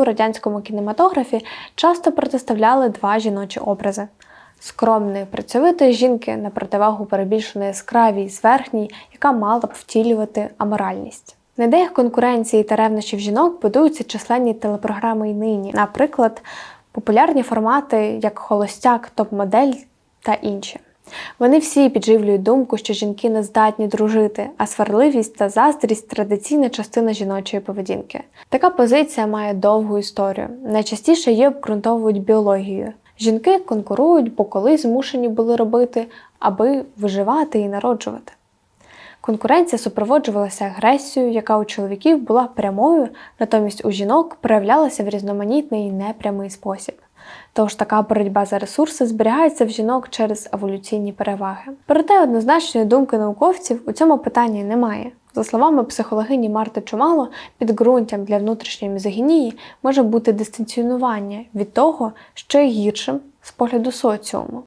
У радянському кінематографі часто протиставляли два жіночі образи. Скромної, працьовитої жінки на противагу перебільшено яскравій, зверхній, яка мала б втілювати аморальність. На ідеях конкуренції та ревнощів жінок будуються численні телепрограми й нині, наприклад, популярні формати як холостяк, топ-модель та інші. Вони всі підживлюють думку, що жінки не здатні дружити, а сварливість та заздрість традиційна частина жіночої поведінки. Така позиція має довгу історію. Найчастіше її обґрунтовують біологією. Жінки конкурують, бо колись змушені були робити, аби виживати і народжувати. Конкуренція супроводжувалася агресією, яка у чоловіків була прямою, натомість у жінок проявлялася в різноманітний і непрямий спосіб. Тож така боротьба за ресурси зберігається в жінок через еволюційні переваги. Проте однозначної думки науковців у цьому питанні немає. За словами психологині Марти Чумало, підґрунтям для внутрішньої мізогінії може бути дистанціонування від того, що гіршим з погляду соціуму.